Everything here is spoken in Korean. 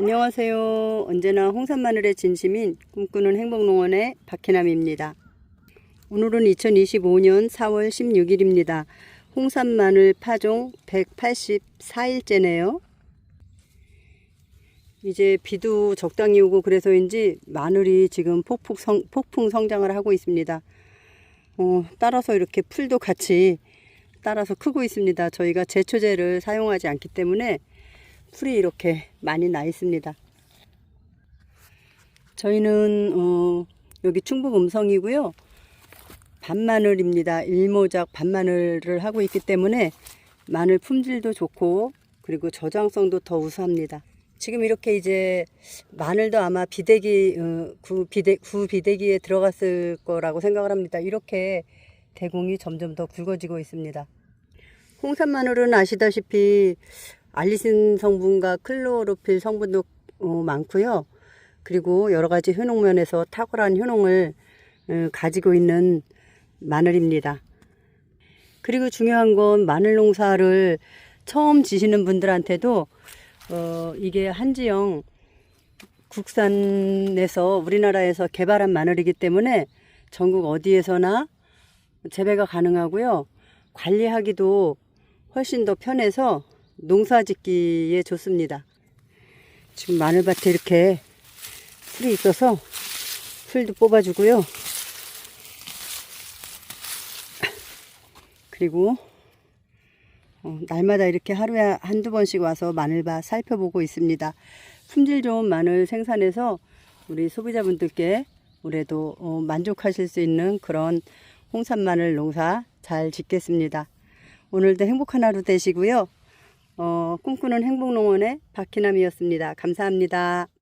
안녕하세요. 언제나 홍산 마늘의 진심인 꿈꾸는 행복농원의 박희남입니다. 오늘은 2025년 4월 16일입니다. 홍산 마늘 파종 184일째네요. 이제 비도 적당히 오고 그래서인지 마늘이 지금 폭풍, 성, 폭풍 성장을 하고 있습니다. 어, 따라서 이렇게 풀도 같이 따라서 크고 있습니다. 저희가 제초제를 사용하지 않기 때문에 풀이 이렇게 많이 나 있습니다. 저희는 어, 여기 충북 음성이고요. 반마늘입니다. 일모작 반마늘을 하고 있기 때문에 마늘 품질도 좋고 그리고 저장성도 더 우수합니다. 지금 이렇게 이제 마늘도 아마 비대기 어, 구 비대 구 비대기에 들어갔을 거라고 생각을 합니다. 이렇게 대공이 점점 더 굵어지고 있습니다. 홍산 마늘은 아시다시피 알리신 성분과 클로로필 성분도 어, 많고요. 그리고 여러 가지 효능면에서 탁월한 효능을 어, 가지고 있는 마늘입니다. 그리고 중요한 건 마늘 농사를 처음 지시는 분들한테도 어, 이게 한지영 국산에서 우리나라에서 개발한 마늘이기 때문에 전국 어디에서나 재배가 가능하고요. 관리하기도 훨씬 더 편해서 농사 짓기에 좋습니다. 지금 마늘밭에 이렇게 풀이 있어서 풀도 뽑아주고요. 그리고 어, 날마다 이렇게 하루에 한두 번씩 와서 마늘밭 살펴보고 있습니다. 품질 좋은 마늘 생산해서 우리 소비자분들께 올해도 어, 만족하실 수 있는 그런 홍산 마늘 농사 잘 짓겠습니다. 오늘도 행복한 하루 되시고요. 어, 꿈꾸는 행복농원의 박희남이었습니다. 감사합니다.